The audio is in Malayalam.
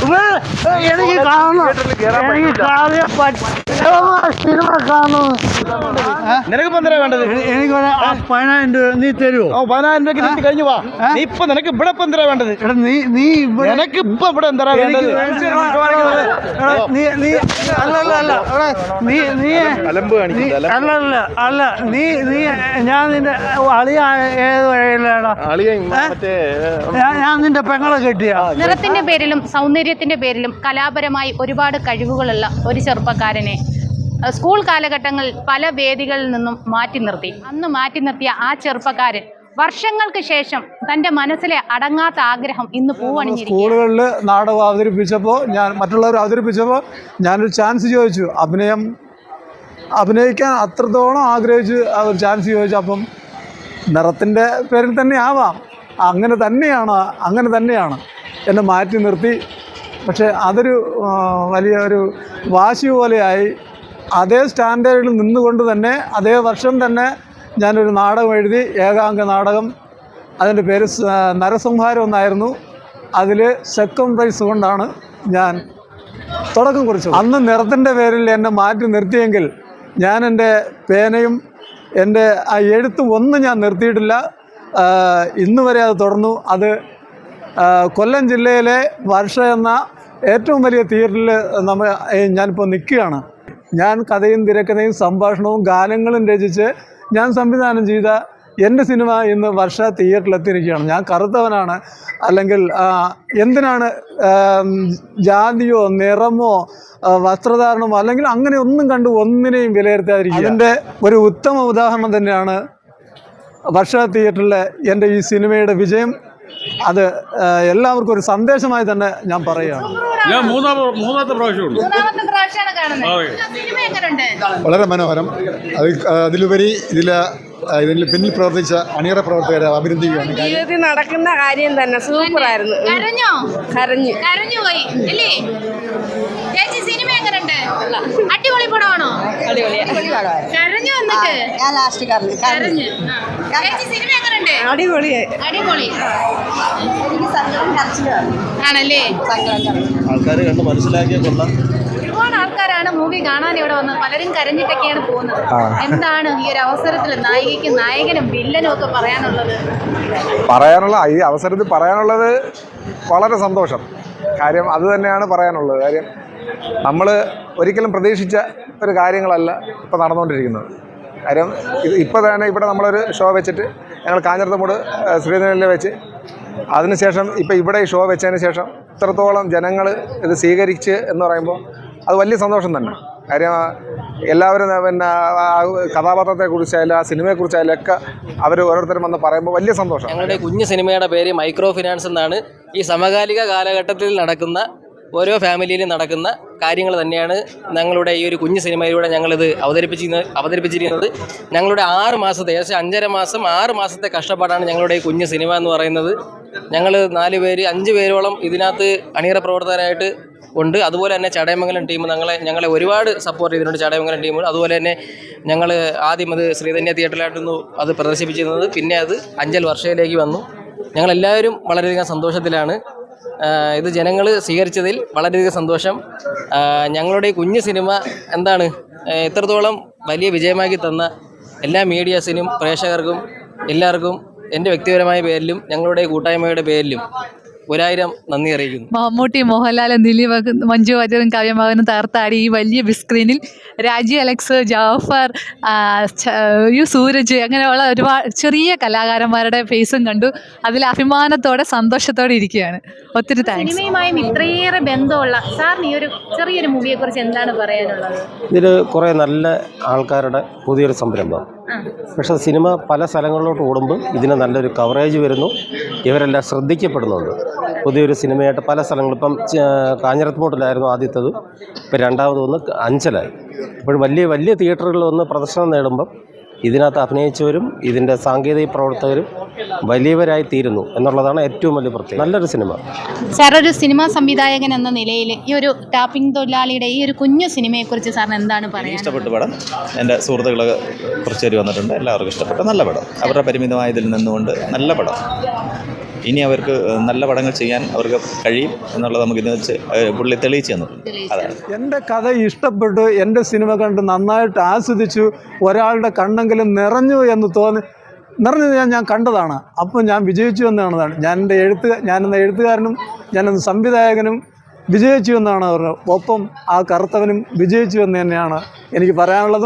എനിക്ക് കാണണം. എനിക്ക് പറ്റും സിനിമ കാണണം. നിനക്ക് പന്തര വേണ്ടത്? എനിക്ക് പതിനായിരം രൂപ നീ തരുമോ ഓ പതിനായിരം രൂപ നീ കഴിഞ്ഞു വാ. നീ ഇപ്പൊ നിനക്ക് ഇവിടെ പന്തര വേണ്ടത്? എടാ നീ നീ ഇവിടെ നിനക്ക് ഇപ്പൊ ഇവിടെ എന്താ വേണ്ടത്? നീ നീ അല്ല അല്ല അല്ല. എടാ, നീ നീ അല്ല അല്ല അല്ല. നീ നീ ഞാൻ നിന്റെ അളിയ ഏത് വഴിയിലാടാ ഞാൻ ഞാൻ നിന്റെ പെങ്ങളെ കെട്ടിയാ. നിറത്തിന്റെ പേരിലും സൗന്ദര്യത്തിന്റെ പേരിലും കലാപരമായി ഒരുപാട് കഴിവുകളുള്ള ഒരു ചെറുപ്പക്കാരനെ സ്കൂൾ കാലഘട്ടങ്ങൾ പല വേദികളിൽ നിന്നും മാറ്റി നിർത്തി. അന്ന് മാറ്റി നിർത്തിയ ആ ചെറുപ്പക്കാരൻ വർഷങ്ങൾക്ക് ശേഷം തന്റെ മനസ്സിലെ അടങ്ങാത്ത ആഗ്രഹം ഇന്ന് പൂവണിഞ്ഞിരിക്കുക സ്കൂളുകളിൽ നാടകം അവതരിപ്പിച്ചപ്പോൾ ഞാൻ മറ്റുള്ളവർ അവതരിപ്പിച്ചപ്പോൾ ഞാനൊരു ചാൻസ് ചോദിച്ചു. അഭിനയം അഭിനയിക്കാൻ അത്രത്തോളം ആഗ്രഹിച്ച് ഒരു ചാൻസ് ചോദിച്ചു അപ്പം നിറത്തിന്റെ പേരിൽ തന്നെ ആവാം അങ്ങനെ തന്നെയാണ് അങ്ങനെ തന്നെയാണ് എന്നെ മാറ്റി നിർത്തി പക്ഷേ അതൊരു വലിയ ഒരു വാശി പോലെയായി. അതേ സ്റ്റാൻഡേർഡിൽ നിന്നുകൊണ്ട് തന്നെ അതേ വർഷം തന്നെ ഞാനൊരു നാടകം എഴുതി ഏകാംഗ നാടകം. അതിന്റെ പേര് നരസംഹാരം എന്നായിരുന്നു. അതിൽ സെക്കൻഡ് പ്രൈസ് കൊണ്ടാണ് ഞാൻ തുടക്കം കുറിച്ചത്. അന്ന് നിറത്തിന്റെ പേരിൽ എന്നെ മാറ്റി നിർത്തിയെങ്കിൽ ഞാൻ എന്റെ പേനയും എന്റെ ആ എഴുത്തും ഒന്നും ഞാൻ നിർത്തിയിട്ടില്ല. ഇന്നുവരെ ഇന്ന് വരെ അത് തുടർന്നു. അത് കൊല്ലം ജില്ലയിലെ വർഷ എന്ന ഏറ്റവും വലിയ തിയേറ്ററിൽ നമ്മൾ ഞാനിപ്പോൾ നിൽക്കുകയാണ്. ഞാൻ കഥയും തിരക്കഥയും സംഭാഷണവും ഗാനങ്ങളും രചിച്ച് ഞാൻ സംവിധാനം ചെയ്ത എന്റെ സിനിമ ഇന്ന് വർഷ തിയേറ്ററിൽ എത്തിയിരിക്കുകയാണ്. ഞാൻ കറുത്തവനാണ്. അല്ലെങ്കിൽ എന്തിനാണ് ജാതിയോ നിറമോ വസ്ത്രധാരണമോ അല്ലെങ്കിൽ അങ്ങനെ ഒന്നും കണ്ട് ഒന്നിനെയും വിലയിരുത്താതിരിക്കുക. അതിന്റെ ഒരു ഉത്തമ ഉദാഹരണം തന്നെയാണ് വർഷ തിയേറ്ററിലെ എന്റെ ഈ സിനിമയുടെ വിജയം അത് എല്ലാവർക്കും ഒരു സന്ദേശമായി തന്നെ ഞാൻ പറയുകയാണ്. ഞാൻ മൂന്നാം മൂന്നാമത്തെ പ്രാവശ്യമാണ് വളരെ മനോഹരം. അത് അതിലുപരി ഇതിൽ ഇതിന് പിന്നിൽ പ്രവർത്തിച്ച അണിയറ പ്രവർത്തകരെ അഭിനന്ദിക്കുകയാണ്. ജീവിതത്തിൽ നടക്കുന്ന കാര്യം തന്നെ സൂപ്പറായിരുന്നു കരഞ്ഞോ? കരഞ്ഞു. കരഞ്ഞു പോയി അല്ലേ ചേച്ചി സിനിമ എങ്ങനെയുണ്ട് അടിപൊളി പടമാണോ? കരഞ്ഞു വന്നിട്ട്. ഞാൻ ലാസ്റ്റ് കരഞ്ഞു. കരഞ്ഞു. സിനിമ എങ്ങനെയുണ്ട് അടിപൊളിയായി അടിപൊളി. എനിക്ക് സങ്കടം കരച്ചിലാണ് ആണല്ലേ? ആൾക്കാർ കണ്ട് മനസ്സിലാക്കിയ കൊള്ളാം. ഒരുപാട് ആൾക്കാരാണ് മൂവി കാണാൻ ഇവിടെ വന്നത് പലരും കരഞ്ഞിട്ടൊക്കെയാണ് പോകുന്നത്. എന്താണ് ഈ ഒരു അവസരത്തിൽ നായികയ്ക്കും നായകനും വില്ലനും ഒക്കെ പറയാനുള്ളത്? പറയാനുള്ള ഈ അവസരത്തിൽ പറയാനുള്ളത് വളരെ സന്തോഷം. കാര്യം അത് തന്നെയാണ് പറയാനുള്ളത്. കാര്യം നമ്മൾ ഒരിക്കലും പ്രതീക്ഷിച്ച ഒരു കാര്യങ്ങളല്ല ഇപ്പോൾ നടന്നുകൊണ്ടിരിക്കുന്നത്. കാര്യം ഇപ്പോൾ തന്നെ ഇവിടെ നമ്മളൊരു ഷോ വെച്ചിട്ട് ഞങ്ങൾ കാഞ്ഞിരത്തമൂട് ശ്രീധരനിൽ വെച്ച് അതിനുശേഷം ഇപ്പോൾ ഇവിടെ ഈ ഷോ വെച്ചതിന് ശേഷം ഇത്രത്തോളം ജനങ്ങൾ ഇത് സ്വീകരിച്ച് എന്ന് പറയുമ്പോൾ അത് വലിയ സന്തോഷം തന്നെ. കാര്യം എല്ലാവരും പിന്നെ കഥാപാത്രത്തെക്കുറിച്ചായാലും ആ സിനിമയെക്കുറിച്ചായാലും ഒക്കെ അവർ ഓരോരുത്തരും വന്ന് പറയുമ്പോൾ വലിയ സന്തോഷം. ഞങ്ങളുടെ കുഞ്ഞു സിനിമയുടെ പേര് മൈക്രോ ഫിനാൻസ് എന്നാണ്. ഈ സമകാലിക കാലഘട്ടത്തിൽ നടക്കുന്ന ഓരോ ഫാമിലിയിലും നടക്കുന്ന കാര്യങ്ങൾ തന്നെയാണ് ഞങ്ങളുടെ ഈ ഒരു കുഞ്ഞു സിനിമയിലൂടെ ഞങ്ങളിത് അവതരിപ്പിച്ചിരുന്ന അവതരിപ്പിച്ചിരിക്കുന്നത്. ഞങ്ങളുടെ ആറ് മാസത്തെ ഏകദേശം അഞ്ചര മാസം ആറ് മാസത്തെ കഷ്ടപ്പാടാണ് ഞങ്ങളുടെ ഈ കുഞ്ഞു സിനിമ എന്ന് പറയുന്നത്. ഞങ്ങൾ നാല് പേര് അഞ്ച് പേരോളം ഇതിനകത്ത് അണിയറ പ്രവർത്തകരായിട്ട് ഉണ്ട്. അതുപോലെ തന്നെ ചടയമംഗലം ടീം ഞങ്ങളെ ഞങ്ങളെ ഒരുപാട് സപ്പോർട്ട് ചെയ്തിട്ടുണ്ട് ചടയമംഗലം ടീം. അതുപോലെ തന്നെ ഞങ്ങൾ ആദ്യം അത് ശ്രീധന്യ തിയേറ്ററിലായിരുന്നു അത് പ്രദർശിപ്പിച്ചിരുന്നത്. പിന്നെ അത് അഞ്ചൽ വർഷയിലേക്ക് വന്നു. ഞങ്ങളെല്ലാവരും വളരെയധികം സന്തോഷത്തിലാണ്. ഇത് ജനങ്ങൾ സ്വീകരിച്ചതിൽ വളരെയധികം സന്തോഷം. ഞങ്ങളുടെ ഈ കുഞ്ഞു സിനിമ എന്താണ്? എത്രത്തോളം വലിയ വിജയമാക്കി തന്ന എല്ലാ മീഡിയാസിനും പ്രേക്ഷകർക്കും എല്ലാവർക്കും എന്റെ വ്യക്തിപരമായ പേരിലും ഞങ്ങളുടെ കൂട്ടായ്മയുടെ പേരിലും ഒരായിരം നന്ദി അറിയിക്കുന്നു. മമ്മൂട്ടി മോഹൻലാൽ ദിലീപ് മഞ്ജു വാചകൻ കാവ്യമാകുന്ന തകർത്താടി ഈ വലിയ ബിഗ് സ്ക്രീനിൽ രാജി അലക്സ് ജാഫർ യു സൂരജ് അങ്ങനെയുള്ള ഒരുപാട് ചെറിയ കലാകാരന്മാരുടെ ഫേസും കണ്ടു. അതിൽ അഭിമാനത്തോടെ സന്തോഷത്തോടെ ഇരിക്കുകയാണ്. ഒത്തിരി താങ്ക്സ് സിനിമയുമായും ഇത്രയേറെ ബന്ധമുള്ള സാറിന് ഈ ഒരു ചെറിയൊരു മൂവിയെ കുറിച്ച് എന്താണ് പറയാനുള്ളത്? ഇതിൽ കുറേ നല്ല ആൾക്കാരുടെ പുതിയൊരു സംരംഭം. പക്ഷേ സിനിമ പല സ്ഥലങ്ങളിലോട്ട് ഓടുമ്പോൾ ഇതിന് നല്ലൊരു കവറേജ് വരുന്നു. ഇവരെല്ലാം ശ്രദ്ധിക്കപ്പെടുന്നുണ്ട്. പുതിയൊരു സിനിമയായിട്ട് പല സ്ഥലങ്ങളും ഇപ്പം കാഞ്ഞിരത്തുമോട്ടിലായിരുന്നു ആദ്യത്തത്. ഇപ്പം രണ്ടാമത് വന്ന് അഞ്ചലായി. അപ്പോൾ വലിയ വലിയ തിയേറ്ററുകളിൽ വന്ന് പ്രദർശനം നേടുമ്പം ഇതിനകത്ത് അഭിനയിച്ചവരും ഇതിന്റെ സാങ്കേതിക പ്രവർത്തകരും വലിയവരായി തീരുന്നു എന്നുള്ളതാണ് ഏറ്റവും വലിയ പ്രത്യേകത. നല്ലൊരു സിനിമ. സാർ ഒരു സിനിമാ സംവിധായകൻ എന്ന നിലയിൽ ഈ ഒരു ടാപ്പിംഗ് തൊഴിലാളിയുടെ ഈ ഒരു കുഞ്ഞു സിനിമയെക്കുറിച്ച് സാറിന് എന്താണ് പറയുന്നത് ഇഷ്ടപ്പെട്ട പടം എന്റെ സുഹൃത്തുക്കൾ കുറച്ച് പേര് വന്നിട്ടുണ്ട്. എല്ലാവർക്കും ഇഷ്ടപ്പെട്ട നല്ല പടം. അവരുടെ പരിമിതമായ ഇതിൽ നിന്നുകൊണ്ട് നല്ല പടം. ഇനി അവർക്ക് നല്ല പടങ്ങൾ ചെയ്യാൻ അവർക്ക് കഴിയും എന്നുള്ളത് നമുക്ക് ഇന്ന് വെച്ച് പുള്ളി തെളിയിച്ചു തന്നു. അതാണ്. എന്റെ കഥ ഇഷ്ടപ്പെട്ടു എന്റെ സിനിമ കണ്ട് നന്നായിട്ട് ആസ്വദിച്ചു ഒരാളുടെ കണ്ണെങ്കിലും നിറഞ്ഞു എന്ന് തോന്നി നിറഞ്ഞു ഞാൻ ഞാൻ കണ്ടതാണ്. അപ്പോൾ ഞാൻ വിജയിച്ചു എന്നാണ് ഞാൻ എന്റെ എഴുത്ത് ഞാനെന്ന എഴുത്തുകാരനും ഞാനെന്ന സംവിധായകനും വിജയിച്ചു എന്നാണ് പറഞ്ഞത് ഒപ്പം ആ കറുത്തവനും വിജയിച്ചു എന്ന് തന്നെയാണ് എനിക്ക് പറയാനുള്ളത്.